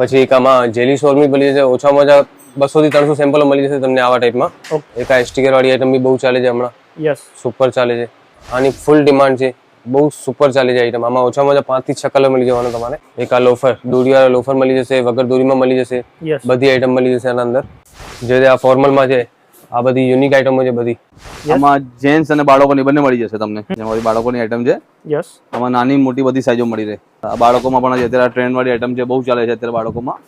પછી એક આમાં જેલી શોર્મી મળી જશે. ઓછામાં ઓછા બસો થી ત્રણસો સેમ્પલો મળી જશે તમને આવા ટાઈપમાં એક આ સ્ટીકર વાળી આઈટમ બી બહુ ચાલે છે હમણાં. યસ સુપર ચાલે છે. આની ફૂલ ડિમાન્ડ છે. બહુ સુપર ચાલે છે આઈટમ આમાં ઓછામાં ઓછા પાંચથી છ કલર મળી જવાનો તમારે. એક આ લોફર દોરીવાળા લોફર મળી જશે વગર દોરીમાં મળી જશે. બધી આઈટમ મળી જશે આના અંદર. જે આ ફોર્મલમાં છે આ બધી યુનિક આઈટમો છે બધી. આમાં જેન્ટ્સ અને બાળકોની બંને મળી જશે તમને. જેમાં બાળકોની આઈટમ છે. યસ આમાં નાની મોટી બધી સાઈઝો મળી રહે. આ બાળકોમાં પણ અત્યારે ટ્રેન્ડ વાળી આઈટમ છે બહુ ચાલે છે અત્યારે બાળકોમાં.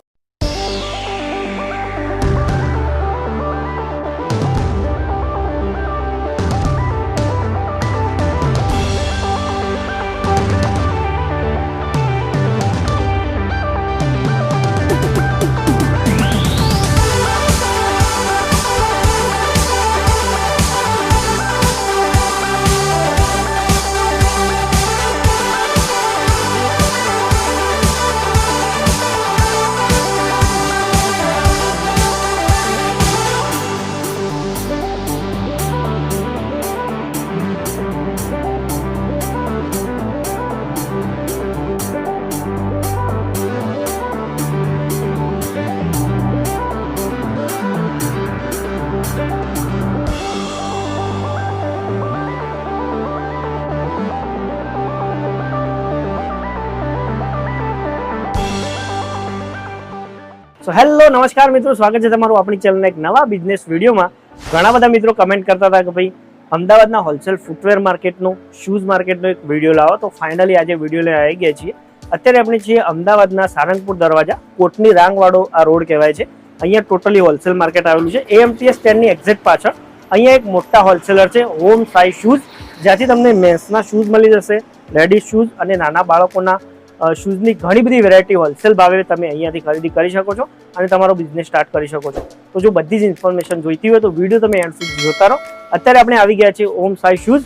નમસ્કાર મિત્રો, સ્વાગત છે તમારું આપણી ચેનલના એક નવા બિઝનેસ વિડીયોમાં. ઘણા બધા મિત્રો કમેન્ટ કરતા હતા કે ભાઈ, અમદાવાદના હોલસેલ ફૂટવેર માર્કેટનો શૂઝ માર્કેટનો એક વીડિયો લાવો. તો ફાઇનલી આજે વીડિયો લઈને આવી ગયા છીએ. અત્યારે આપણે છીએ અમદાવાદના સારંગપુર દરવાજા, કોટની રાંગવાળો આ રોડ કહેવાય છે. અહીંયા ટોટલી હોલસેલ માર્કેટ આવેલું છે. એએમટીએસ સ્ટેન્ડની એક્ઝેક્ટ પાછળ અહીંયા એક મોટા હોલસેલર છે હોમ સાઈ શૂઝ જ્યાંથી તમને મેન્સના શૂઝ મળી જશે લેડીઝ શૂઝ અને નાના બાળકોના શૂઝની ઘણી બધી વેરાયટી હોલસેલ ભાવે તમે અહીંયાથી ખરીદી કરી શકો છો અને તમારો બિઝનેસ સ્ટાર્ટ કરી શકો છો. તો જો બધી જ ઇન્ફોર્મેશન જોઈતી હોય તો વીડિયો તમે એન્ડ સુધી જોતા રહો. અત્યારે આપણે આવી ગયા છીએ ઓમ સાઈ શૂઝ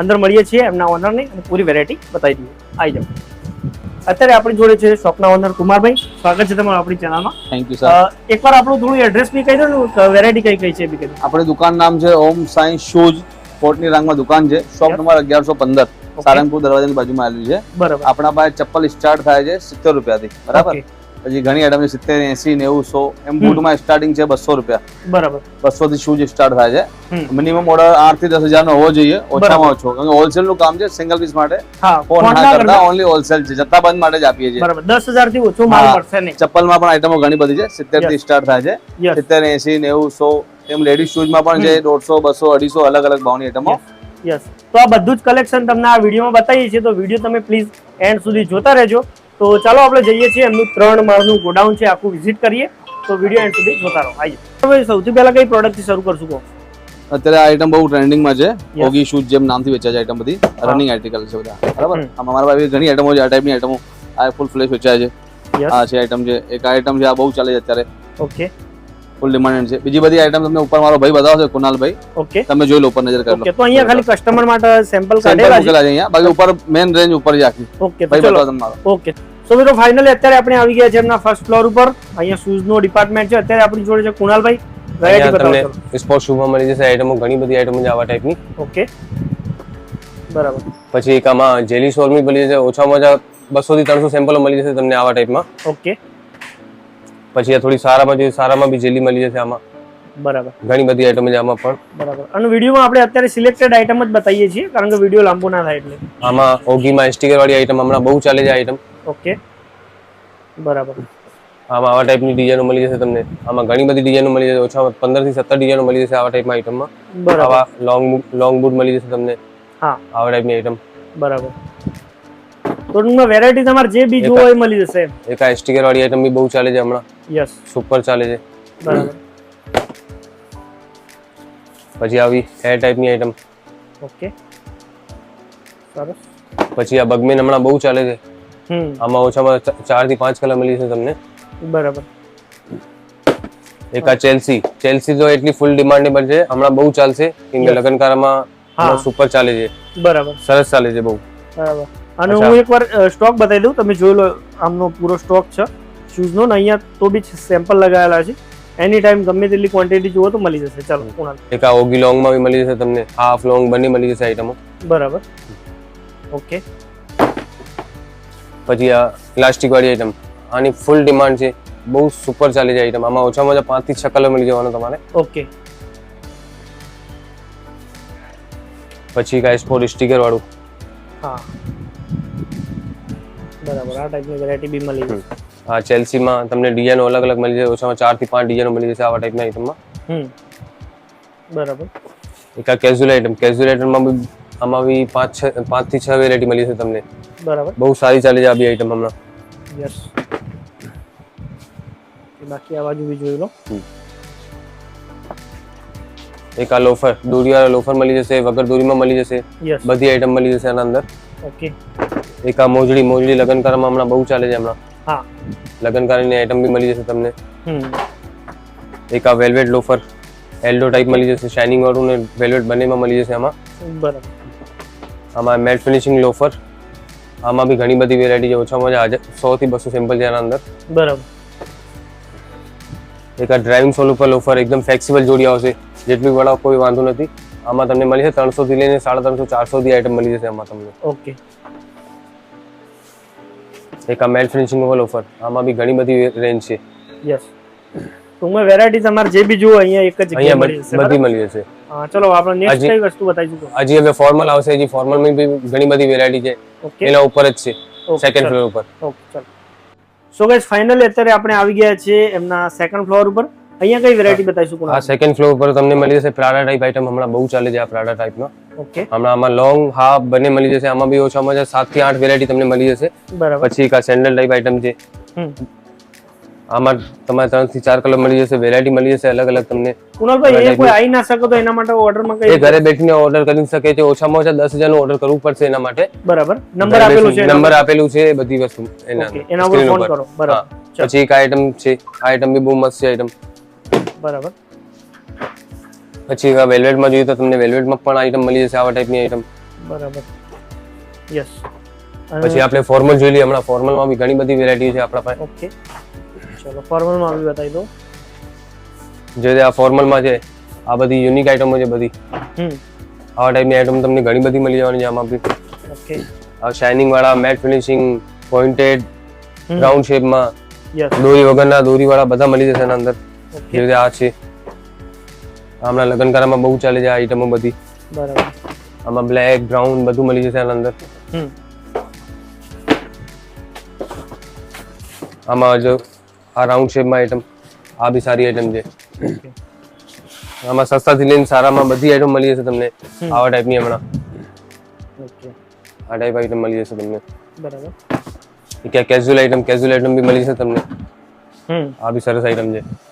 અંદર મળીએ છીએ એમના ઓનરને અને પૂરી વેરાયટી બતાવી દઈએ. આવી જાઓ. અત્યારે આપણી જોડે છે શોપના ઓનર કુમારભાઈ. સ્વાગત છે તમારું આપણી ચેનલમાં. થેન્ક યુ સર એકવાર આપણું થોડું એડ્રેસ બી કહી દો ને વેરાયટી કઈ કઈ છે બી કહી આપણે દુકાન નામ છે ઓમ સાઈ શૂઝ કોટની રાંગમાં દુકાન છે. શોપ. નંબર અગિયારસો પંદર. સારંગપુર દરવાજાની બાજુમાં આવેલું છે. બરાબર. આપણા પાસે ચપ્પલ સ્ટાર્ટ થાય છે સિત્તેર રૂપિયાથી બરાબર? પછી ઘણી આઈટમ છે સિત્તેર એસી નેવું સો એમ બૂટમાં સ્ટાર્ટિંગ છે બસો રૂપિયા. બરાબર. બસો થી શૂઝ સ્ટાર્ટ થાય છે? મિનિમમ ઓર્ડર આઠથી દસ હજાર નો હોવો જોઈએ ઓછામાં ઓછો. કારણ કે હોલસેલનું કામ છે સિંગલ પીસ માટે ફોન ના કરતા ઓનલી હોલસેલ છે જથ્થાબંધ માટે જ આપીએ છીએ. દસ હજારથી ઓછો માલ મળશે નહીં. ચપ્પલમાં પણ આઈટમો ઘણી બધી છે સિત્તેરથી સ્ટાર્ટ થાય છે. સિત્તેર એસી નેવું સો એમ લેડીઝ શૂઝમાં પણ છે દોઢસો બસો અઢીસો અલગ અલગ ભાવની આઈટમો યસ તો આ બધું જ કલેક્શન તમને આ વિડીયોમાં બતાવીએ છીએ. તો વીડિયો તમે પ્લીઝ એન્ડ સુધી જોતા રહેજો. તો ચાલો આપણે જઈએ છીએ. એમનું ત્રણ માળનું ગોડાઉન છે આખું વિઝિટ કરીએ. તો વીડિયો એન્ડ સુધી જોતા રહો. આવીએ હવે સૌથી પહેલા કઈ પ્રોડક્ટથી શરૂ કરશું કહો? અત્યારે આ આઈટમ બહુ ટ્રેન્ડિંગમાં છે. ઓગી શૂઝ જેમ નામથી વેચાય છે આઈટમ બધી. રનિંગ આર્ટિકલ છે બધા. બરાબર? અમારા મારા પાસે ઘણી આઈટમો છે. આ ટાઈપની આઈટમો આ ફૂલ ફ્લેશ વેચાય છે. આ છે આઈટમ છે. એક આઈટમ છે. આ બહુ ચાલે છે અત્યારે. ઓકે ફૂલ ડિમાન્ડ છે. બીજી બધી આઈટમ તમને ઉપર મારો ભાઈ બતાવશે કુનાલભાઈ ઓકે. તમે જોઈ લો ઉપર નજર કરી લો. તો અહીંયા ખાલી કસ્ટમર માટે સેમ્પલ કાઢેલા છે? અહીંયા. બાકી ઉપર મેન રેન્જ ઉપર જ આખી. ઓકે ભાઈ બતાવો તમારો ઓકે. સો મિત્રો ફાઇનલી અત્યારે આપણે આવી ગયા છે એમના ફર્સ્ટ ફ્લોર ઉપર. અહીંયા શૂઝ નો ડિપાર્ટમેન્ટ છે. અત્યારે આપણી જોડે છે કુણાલભાઈ. વેરાયટી બતાવો ચલો. તમને સ્પોર્ટ શૂઝમાં મળી જશે આઈટમો ઘણી બધી આઈટમો છે આવા ટાઈપની ઓકે. બરાબર. પછી એક આમાં જેલી શોર્મી મળી જશે. ઓછામાં ઓછા બસો થી ત્રણસો સેમ્પલો મળી જશે તમને આવા ટાઈપમાં ઓકે. પછી આ થોડી સારામાં જોઈએ સારામાં બી જેલી મળી જશે આમાં. બરાબર. ઘણી બધી આઈટમ છે આમાં પણ. બરાબર. અને વિડીયોમાં આપણે અત્યારે સિલેક્ટેડ આઈટમ જ બતાવીએ છીએ કારણ કે વીડિયો લાંબો ના થાય એટલે. આમાં ઓગીમાં સ્ટીકર વાળી આઈટમ હમણાં બહુ ચાલે છે આઈટમ ઓકે. બરાબર. આમાં આવા ટાઈપની ડિઝાઇનો મળી જશે તમને. આમાં ઘણી બધી ડિઝાઇનો મળી જશે. ઓછામાં પંદરથી સત્તર ડિઝાઇનો મળી જશે આવા ટાઈપમાં આઈટમમાં આવા લોંગ લોંગ બૂટ મળી જશે તમને. હા. આવા ટાઈપની આઈટમ બરાબર. તો તમને વેરાયટી તમારે જે બી જોવો એ મળી જશે. એક આ સ્ટીકર વાળી આઈટમ બી બહુ ચાલે છે હમણાં. યસ સુપર ચાલે છે. બરાબર. પછી આવી હેર ટાઈપની આઈટમ ઓકે સરસ. પછી આ બગમેન હમણાં બહુ ચાલે છે. હમ. આમાં ઓછામાં ચારથી પાંચ કલર મળી જશે તમને. બરાબર. એક આ ચેલ્સી ચેલ્સી તો એટલી ફૂલ ડિમાન્ડેબલ છે. હમણાં બહુ ચાલશે. કેમ કે. લગ્નકારમાં હા. સુપર ચાલે છે. બરાબર. સરસ ચાલે છે બહુ. બરાબર. અને હું એકવાર સ્ટોક બતાવી દઉં. તમે જોઈ લો આમનો પૂરો સ્ટોક છે. શૂઝનો ને અહીંયા તો બી સેમ્પલ લગાવેલા છે. એની ટાઈમ ગમે તેટલી ક્વોન્ટિટી જુઓ તો મળી જશે. ચાલો કુણાલ એક આ ઓગી લોંગમાં બી મળી જશે તમને. હાફ લોંગ બંને મળી જશે આઈટમો બરાબર. ઓકે પછી આ પ્લાસ્ટિક વાળી આઈટમ આની ફૂલ ડિમાન્ડ છે. બહુ સુપર ચાલી જાય આઈટમ આમાં ઓછામાં ઓછા પાંચથી છ કલર મળી જવાનો તમારે. ઓકે પછી કાંઈ સ્પોર્ટ સ્ટીકર વાળું. હા. બરાબર આ ટાઈપની વેરાયટી બી મળી જશે. આ ચેલ્સીમાં તમને ડિઝાઇનો અલગ અલગ મળી જશે ઓછામાં ચારથી પાંચ ડિઝાઇનો મળી જશે આવા ટાઈપના આઇટમમાં હમ. બરાબર. એક આ કેઝ્યુઅલ આઇટમ કેઝ્યુઅલ આઇટમમાં બી આમાં બી પાંચ છ પાંચથી છ વેરાયટી મળી જશે તમને. બરાબર. બહુ સારી ચાલે છે આ બી આઈટમ હમણાં. યસ બાકી આ બાજુ બી જોઈ લો. એક આ લોફર દોરીવાળા લોફર મળી જશે વગર દોરીમાં મળી જશે. બધી આઈટમ મળી જશે આના અંદર. ઓકે એક આ મોજડી મોજડી લગ્ન કરવામાં હમણાં બહુ ચાલે છે હમણાં. હા. કરીને આઈટમ બી મળી જશે તમને. હમ. એક આ વેલ્વેટ લોફર એલ્ડો ટાઈપ મળી જશે શાઇનિંગ વાળું ને વેલ્વેટ બંનેમાં મળી જશે આમાં. બરાબર. આમાં મેટ ફિનિશિંગ લોફર આમાં બી ઘણી બધી વેરાયટી છે ઓછામાં ઓછા સો થી બસો સિમ્પલ છે આના અંદર. બરાબર. એક આ ડ્રાઇવિંગ સોલ ઉપર લોફર એકદમ ફ્લેક્સિબલ જોડી આવશે જેટલી વાળા કોઈ વાંધો નથી. આમાં તમને મળી જશે ત્રણસો થી લઈને સાડા ત્રણસો ચારસો થી આઈટમ મળી જશે આમાં તમને. ઓકે. એક આ મેટ ફિનિશિંગ લોફર આમાં બી ઘણી બધી રેન્જ છે. યસ ટૂંકમાં વેરાયટી તમારે જે બી જુઓ અહીંયા એક જ અહીંયા બધી મળી જશે. હા ચલો આપણે નેક્સ્ટ કઈ વસ્તુ બતાવીશું હજી હવે ફોર્મલ આવશે હજી ફોર્મલમાં બી ઘણી બધી વેરાયટી છે. એના ઉપર જ છે. સેકન્ડ ફ્લોર ઉપર. ઓકે ચાલો. સો ગાઈસ ફાઇનલી અત્યારે આપણે આવી ગયા છે એમના સેકન્ડ ફ્લોર ઉપર. અહીંયા કઈ વેરાયટી બતાવીશું આ સેકન્ડ ફ્લોર ઉપર તમને મળી જશે પ્રાડા ટાઈપ આઈટમ હમણાં બહુ ચાલે છે આ પ્રાડા ટાઈપનો ઓકે હમણાં આમાં લોંગ હાફ બંને મળી જશે. આમાં બી ઓછામાં ઓછા સાતથી આઠ વેરાયટી તમને મળી જશે. બરાબર. પછી એક આ સેન્ડલ ટાઈપ આઈટમ છે. આમાં તમારે ત્રણથી ચાર કલર મળી જશે. વેરાયટી મળી જશે અલગ અલગ તમને. કુણાલભાઈ એ કોઈ આવી ના શકો તો એના માટે ઓર્ડરમાં એ કઈ ઘરે બેઠીને ઓર્ડર કરી શકે છે. ઓછામાં ઓછા દસ હજારનું ઓર્ડર કરવું પડશે એના માટે. બરાબર. નંબર આપેલું છે નંબર આપેલું છે બધી વસ્તુ એના એના ઉપર ફોન કરો. બરાબર. પછી એક આઈટમ છે. આ આઈટમ બી બહુ મસ્ત છે આઈટમ બરાબર. પછી વેલ્વેટમાં જોઈએ તો તમને વેલ્વેટમાં પણ આઈટમ મળી જશે આવા ટાઈપની આઈટમ બરાબર. યસ પછી આપણે ફોર્મલ જોઈ લઈએ. હમણાં ફોર્મલમાં બી ઘણી બધી વેરાયટી છે આપણા પાસે. ઓકે ચલો ફોર્મલમાં બી બતાવી દો જે આ ફોર્મલમાં છે આ બધી યુનિક આઈટમો છે બધી. હમ. આવા ટાઈપની આઈટમ તમને ઘણી બધી મળી જવાની છે આમાં બી. ઓકે આ શાઇનિંગ વાળા મેટ ફિનિશિંગ પોઇન્ટેડ. રાઉન્ડ શેપમાં યસ દોરી વગરના દોરી વાળા બધા મળી જશે એના અંદર. જે રીતે આ છે. હમણાં લગ્નકારમાં બહુ ચાલે છે આ આઈટમો બધી. બરાબર. આમાં બ્લેક બ્રાઉન બધું મળી જશે આના અંદર. આમાં જો આ રાઉન્ડ શેપમાં આઈટમ આ બી સારી આઈટમ છે. આમાં સસ્તાથી લઈને સારામાં બધી આઈટમ મળી જશે તમને આવા ટાઈપની હમણાં. આ ટાઈપ આઈટમ મળી જશે તમને. બરાબર. આ કેઝ્યુઅલ આઈટમ કેઝ્યુઅલ આઈટમ બી મળી જશે તમને. હમ. આ બી સરસ આઈટમ છે.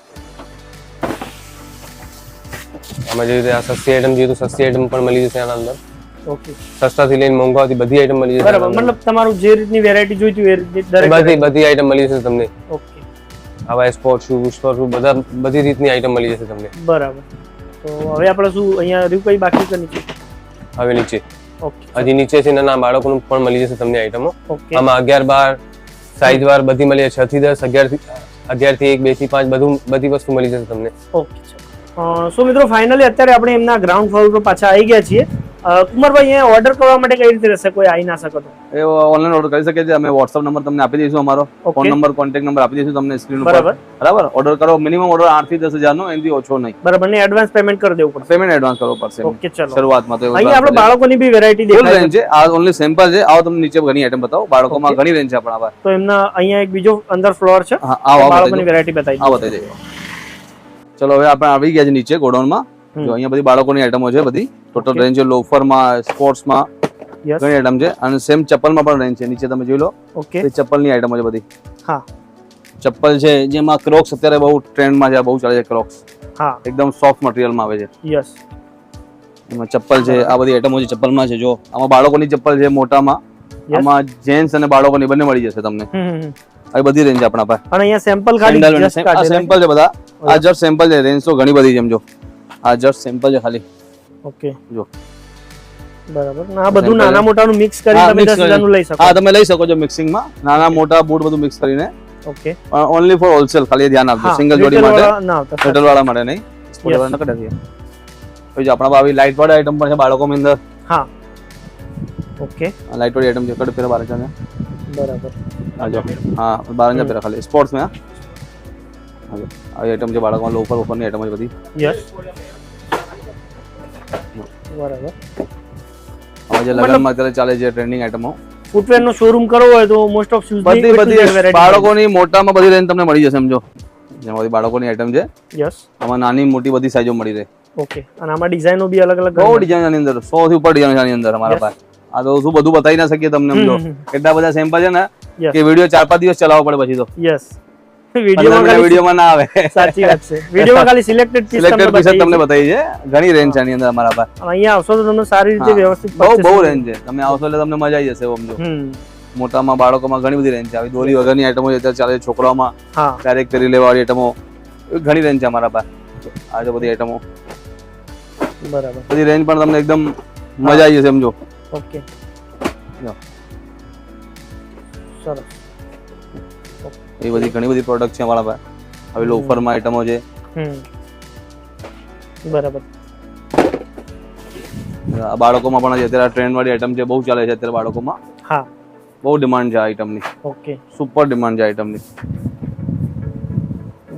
આમાં જે રીતે આ સસ્તી આઈટમ જોઈએ તો સસ્તી આઈટમ પણ મળી જશે આના અંદર. ઓકે સસ્તાથી લઈને મોંઘાથી બધી આઈટમ મળી જશે બરાબર. મતલબ તમારું જે રીતની વેરાયટી જોઈતી હોય એ રીતની બધી બધી આઈટમ મળી જશે તમને. ઓકે આવા સ્પોર્ટ શૂ સ્પોર્ટ શૂ બધા બધી રીતની આઈટમ મળી જશે તમને. બરાબર. તો હવે આપણે શું અહીંયા રહ્યું કઈ બાકી છે નીચે? હવે નીચે. ઓકે હજી નીચે છે નાના બાળકોનું પણ મળી જશે તમને આઈટમો આમાં અગિયાર બાર સાઈઝ વાર બધી મળી જશે. છ થી દસ અગિયારથી અગિયારથી એક બેથી પાંચ બધું બધી વસ્તુ મળી જશે તમને. ઓકે સો મિત્રો ફાઇનલી અત્યારે આપણે એમના ગ્રાઉન્ડ ફ્લોર પર પાછા આવી ગયા છીએ. કુમારભાઈ અહીંયા ઓર્ડર કરવા માટે કઈ રીતે રહેશે? કોઈ આવી ના શકો તો. એ ઓનલાઈન ઓર્ડર કરી શકે છે અમે વોટ્સઅપ નંબર તમને આપી દઈશું અમારો. ફોન નંબર કોન્ટેક્ટ નંબર આપી દઈશું તમને સ્ક્રીન ઉપર. બરાબર. બરાબર? ઓર્ડર કરો. મિનિમમ ઓર્ડર 8 થી દસ હજાર નો એનાથી ઓછો નહીં. બરાબર. ને એડવાન્સ પેમેન્ટ કરી દેવું પડશે. પેમેન્ટ એડવાન્સ કરવો પડશે. ઓકે ચલો. શરૂઆતમાં તો અહીંયા આપણે બાળકોની બી વેરાયટી દેખાય છે. આ ઓનલી સેમ્પલ છે. આવો તમને નીચે ઘણી આઈટમ બતાવો. બાળકોમાં ઘણી રેન્જ છે આપણા તો એમના અહીંયા એક બીજો અંદર ફ્લોર છે. હા બાળકોની વેરાયટી બતાવી. આવો બતાવી દઈએ ચલો હવે આપણે આવી ગયા છે નીચે ગોડાઉનમાં. જો અહીંયા બધી બાળકોની આઈટમો છે બધી. ટોટલ. રેન્જ છે લોફરમાં સ્પોર્ટ્સમાં ઘણી આઈટમ છે. અને સેમ ચપ્પલમાં પણ રેન્જ છે. નીચે તમે જોઈ લો. ઓકે ચપ્પલની આઈટમો છે બધી. હા. ચપ્પલ છે જેમાં ક્રોક્સ અત્યારે બહુ ટ્રેન્ડમાં છે બહુ ચાલે છે ક્રોક્સ હા. એકદમ સોફ્ટ મટીરિયલમાં આવે છે. યસ એમાં ચપ્પલ છે આ બધી આઈટમો છે ચપ્પલમાં છે. જો આમાં બાળકોની ચપ્પલ છે મોટામાં. આમાં જેન્ટ્સ અને બાળકોની બંને મળી જશે તમને. હમ. બધી રેન્જ આપણા પાસે. અને અહીંયા સેમ્પલ ખાલી sem- આ સેમ્પલ છે બધા. આ જસ્ટ સેમ્પલ છે રેન્જ તો ઘણી બધી છે સમજો આ જસ્ટ સેમ્પલ છે ખાલી. ઓકે. જો. બરાબર. ના આ બધું નાના મોટાનું મિક્સ કરી તમે mix દસ હજારનું લઈ શકો. હા તમે લઈ શકો છો મિક્સિંગમાં નાના મોટા બૂટ બધું મિક્સ કરીને. ઓકે. ઓનલી ફોર હોલસેલ ખાલી ધ્યાન આપજો. સિંગલ જોડી માટે. મેટલ વાળા માટે નહીં. સ્પોર્ટ વાળા નકડા છે પછી જો આપણા આવી લાઈટ વાળી આઈટમ પણ છે બાળકોની અંદર. હા. ઓકે. લાઇટ વાળી આઈટમ છે કડ ફેર બાળકોને. બરાબર. આ હા બાર હજાર પહેલા ખાલી. સ્પોર્ટ્સમાં જો આઈટમ છે બાળકોમાં લોફર ઓફરની આઈટમ છે બધી. યસ બરાબર. હવે જે લગ્નમાં અત્યારે ચાલે છે ટ્રેન્ડિંગ આઈટમો ફૂટવેર નો શોરૂમ કરવો હોય તો મોસ્ટ ઓફ શૂઝ બધી બધી બાળકોની મોટામાં બધી રેન્જ તમને મળી જશે સમજો. જેમાં બાળકોની આઈટમ છે. યસ આમાં નાની મોટી બધી સાઈઝો મળી રહે. ઓકે અને આમાં ડિઝાઇનો બી અલગ અલગ બહુ ડિઝાઇન આની અંદર. 100 થી ઉપર ડિઝાઇન આની અંદર અમારા પાસે. આ તો શું બધું બતાવી ના શકીએ તમને સમજો. કેટલા બધા સેમ્પલ છે ને. કે વીડિયો ચાર પાંચ દિવસ ચલાવવો પડે પછી તો. યસ વિડીયોમાં ના આવે. સાચી વાત છે. વિડીયોમાં ખાલી સિલેક્ટેડ પીસ સિલેક્ટેડ પીસ બતાવી તમને બતાવી છે ઘણી રેન્જ છે આની અંદર અમારા પાસે. અહીંયા આવશો તો તમને સારી રીતે વ્યવસ્થિત બહુ બહુ રેન્જ છે. તમે આવશો એટલે તમને મજા આવી જશે સમજો મોટામાં બાળકોમાં ઘણી બધી રેન્જ છે. આવી દોરી વગરની આઈટમો અત્યારે ચાલે છોકરાઓમાં. ડાયરેક્ટ કરી લેવાળી આઈટમો ઘણી રેન્જ છે અમારા પાસે. આ બધી આઈટમો બરાબર. બધી રેન્જ પણ તમને એકદમ મજા આવી જશે સમજો ઓકે. સરસ. એ બધી ઘણી બધી પ્રોડક્ટ છે અમારા પાસે. હવે લોફરમાં આઈટમો છે. બરાબર. બાળકોમાં પણ અત્યારે ટ્રેન્ડ વાળી આઈટમ છે બહુ ચાલે છે અત્યારે બાળકોમાં. હા. બહુ ડિમાન્ડ છે આ આઈટમની ઓકે. સુપર ડિમાન્ડ છે આઈટમ આઈટમની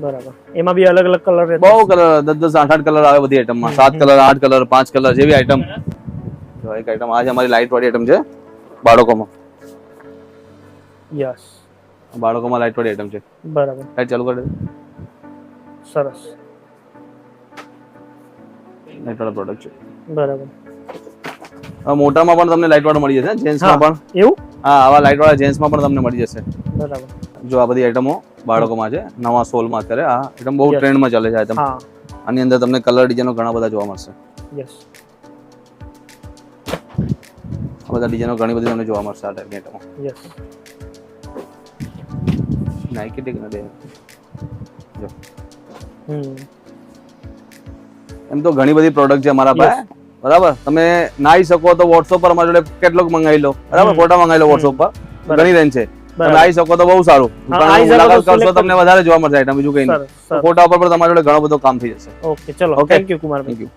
બરાબર. એમાં બી અલગ અલગ કલર બહુ કલર દસ દસ આઠ આઠ કલર આવે બધી આઈટમમાં સાત કલર આઠ કલર પાંચ કલર જેવી આઈટમ એક આઈટમ આ છે અમારી લાઇટ વાળી આઈટમ છે બાળકોમાં. યસ બાળકોમાં લાઈટ વાળી આઈટમ છે. બરાબર. લાઈટ ચાલુ કરી દે. સરસ. લાઈટ વાળા પ્રોડક્ટ છે. બરાબર. મોટામાં પણ તમને લાઈટ વાળો મળી જશે જેન્ટ્સમાં. પણ. એવું? હા આવા લાઈટ વાળા જેન્ટ્સમાં પણ તમને મળી જશે. બરાબર. જો આ બધી આઈટમો બાળકોમાં છે નવા સોલમાં અત્યારે આ આઈટમ બહુ. ટ્રેન્ડમાં ચાલે છે આઈટમ આની અંદર તમને કલર ડિઝાઇનો ઘણા બધા જોવા મળશે. યસ આ બધા ડિઝાઇનો ઘણી બધી તમને જોવા મળશે આ ટાઈપની આઈટમો યસ નાઇકી ટેક નથી હમ એમ તો ઘણી બધી પ્રોડક્ટ છે અમારા પાસે। બરાબર? તમે ના આવી શકો તો વોટ્સઅપ પર અમારા જોડે કેટલોક મંગાવી લો। બરાબર? ફોટા મંગાવી લો વોટ્સઅપ પર। ઘણી રેન્જ છે। તમે આવી શકો તો બહુ સારું। મુલાકાત કરશો તમને વધારે જોવા મળશે આઈટમ બીજું કઈ નહીં। ફોટા ઉપર પણ તમારા જોડે ઘણો બધો કામ થઈ જશે। ઓકે ચલો. Thank you Kumar thank you